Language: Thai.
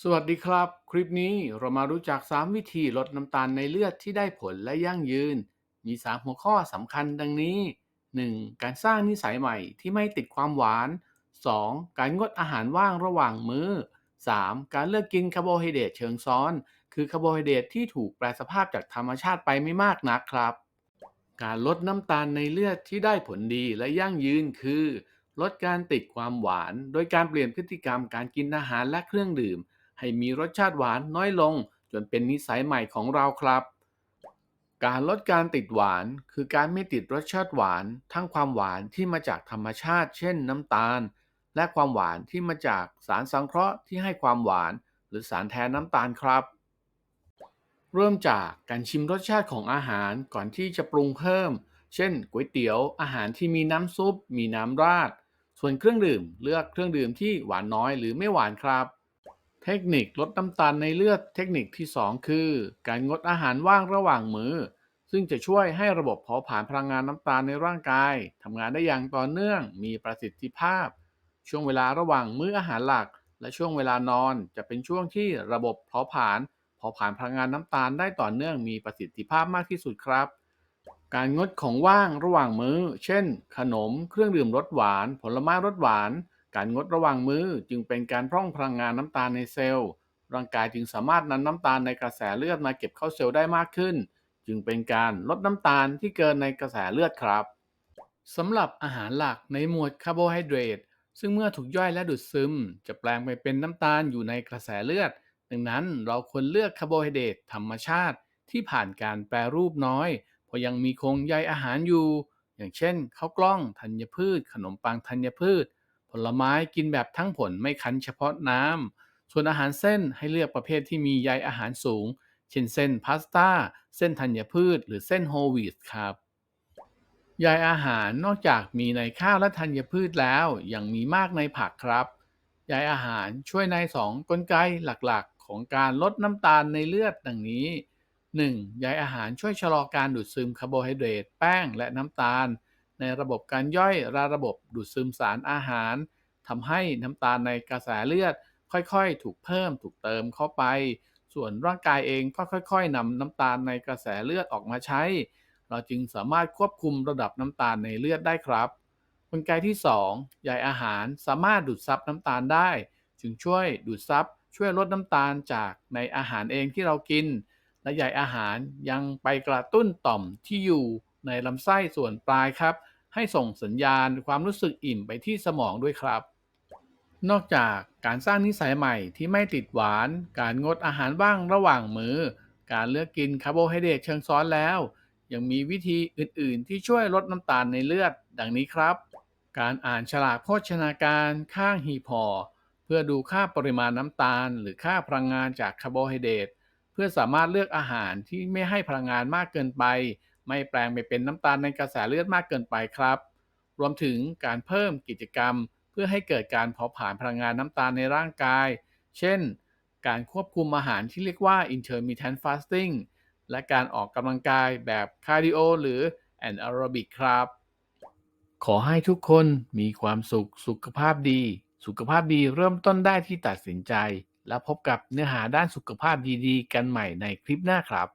สวัสดีครับ คลิปนี้เรามารู้จัก 3 วิธีลดน้ำตาลในเลือดที่ได้ผลและยั่งยืน มี 3 หัวข้อสำคัญดังนี้ 1. การสร้างนิสัยใหม่ที่ไม่ติดความหวาน 2. การงดอาหารว่างระหว่างมื้อ 3. การเลือกกินคาร์โบไฮเดรตเชิงซ้อน คือคาร์โบไฮเดรตที่ถูกแปรสภาพจากธรรมชาติไปไม่มากนักครับ การลดน้ำตาลในเลือดที่ได้ผลดีและยั่งยืนคือ ลดการติดความหวาน โดยการเปลี่ยนพฤติกรรมการกินอาหารและเครื่องดื่ม ให้มีรสชาติหวานน้อยลง จนเป็นนิสัยใหม่ของเราครับ การลดการติดหวาน คือการไม่ติดรสชาติหวาน ทั้งความหวานที่มาจากธรรมชาติ เช่นน้ำตาล และความหวานที่มาจากสารสังเคราะห์ที่ให้ความหวาน หรือสารแทนน้ำตาลครับ เริ่มจากการชิมรสชาติของอาหารก่อนที่จะปรุงเพิ่ม เช่นก๋วยเตี๋ยว อาหารที่มีน้ำซุป มีน้ำราด ส่วนเครื่องดื่ม เลือกเครื่องดื่มที่หวานน้อยหรือไม่หวานครับ เทคนิคลดน้ำตาลในเลือดเทคนิคที่ 2 คือ การงดอาหารว่างระหว่างมื้อ ซึ่งจะช่วยให้ระบบเผาผลาญพลังงานน้ำตาลในร่างกายทำงานได้อย่างต่อเนื่อง มีประสิทธิภาพ ช่วงเวลาระหว่างมื้ออาหารหลัก และช่วงเวลานอนจะเป็นช่วงที่ระบบเผาผลาญเผาผลาญพลังงานน้ำตาลได้ต่อเนื่องมีประสิทธิภาพมากที่สุดครับ การงดของว่างระหว่างมื้อ เช่น ขนม เครื่องดื่มรสหวาน ผลไม้รสหวาน การงดระหว่างมื้อจึงเป็นการพร่องพลังงานน้ำตาลในเซลล์ ร่างกายจึงสามารถนำน้ำตาลในกระแสเลือดมาเก็บเข้าเซลล์ได้มากขึ้น จึงเป็นการลดน้ำตาลที่เกินในกระแสเลือดครับสำหรับอาหารหลักในหมวดคาร์โบไฮเดรตซึ่งเมื่อถูกย่อยและดูดซึม จะแปลงไปเป็นน้ำตาลอยู่ในกระแสเลือด ดังนั้นเราควรเลือกคาร์โบไฮเดรตธรรมชาติที่ผ่านการแปรรูปน้อย เพราะยังมีโครงใยอาหารอยู่ อย่างเช่นข้าวกล้องธัญพืช ขนมปังธัญพืช ผลไม้กินแบบทั้งผลไม่คั้นเฉพาะน้ำ ส่วนอาหารเส้นให้เลือกประเภทที่มีใยอาหารสูง เช่นเส้นพาสต้า เส้นธัญพืช หรือเส้นโฮลวีตครับใยอาหารนอกจากมีในข้าวและธัญพืชแล้วยังมีมากในผักครับใยอาหารช่วยในสองกลไกหลักๆ ของการลดน้ำตาลในเลือดดังนี้ 1. ใยอาหารช่วยชะลอการดูดซึมคาร์โบไฮเดรตแป้งและน้ำตาล ในระบบการย่อยและระบบดูดซึมสารอาหารทำให้น้ำตาลในกระแสเลือด ค่อยๆ ถูกเพิ่มถูกเติมเข้าไป ส่วนร่างกายเองก็ค่อย ๆนำน้ำตาลในกระแสเลือดออกมาใช้ เราจึงสามารถควบคุมระดับน้ำตาลในเลือดได้ครับกลไกที่ 2 ใยอาหารสามารถดูดซับน้ำตาลได้ จึงช่วยดูดซับช่วยลดน้ำตาลจากในอาหารเองที่เรากิน และใยอาหารยังไปกระตุ้นต่อมที่อยู่ในลำไส้ส่วนปลายครับ ให้ส่งสัญญาณความรู้สึกอิ่มไปที่สมองด้วยครับ นอกจากการสร้างนิสัยใหม่ที่ไม่ติดหวาน การงดอาหารว่างระหว่างมื้อ การเลือกกินคาร์โบไฮเดรตเชิงซ้อนแล้ว ยังมีวิธีอื่น ๆ ที่ช่วยลดน้ำตาลในเลือด ดังนี้ครับ การอ่านฉลากโภชนาการข้างหีบห่อเพื่อดูค่าปริมาณน้ำตาล หรือค่าพลังงานจากคาร์โบไฮเดรตเพื่อสามารถเลือกอาหารที่ไม่ให้พลังงานมากเกินไป ไม่แปลงไปเป็นน้ำตาลในกระแสเลือดมากเกินไปครับ รวมถึงการเพิ่มกิจกรรม เพื่อให้เกิดการเผาผลาญพลังงานน้ำตาลในร่างกาย เช่น การควบคุมอาหารที่เรียกว่า intermittent fasting และการออกกำลังกายแบบคาร์ดิโอหรือ anaerobic ครับ ขอให้ทุกคนมีความสุขสุขภาพดี สุขภาพดีเริ่มต้นได้ที่ตัดสินใจ แล้วพบกับเนื้อหาด้านสุขภาพดีๆ กันใหม่ในคลิปหน้าครับ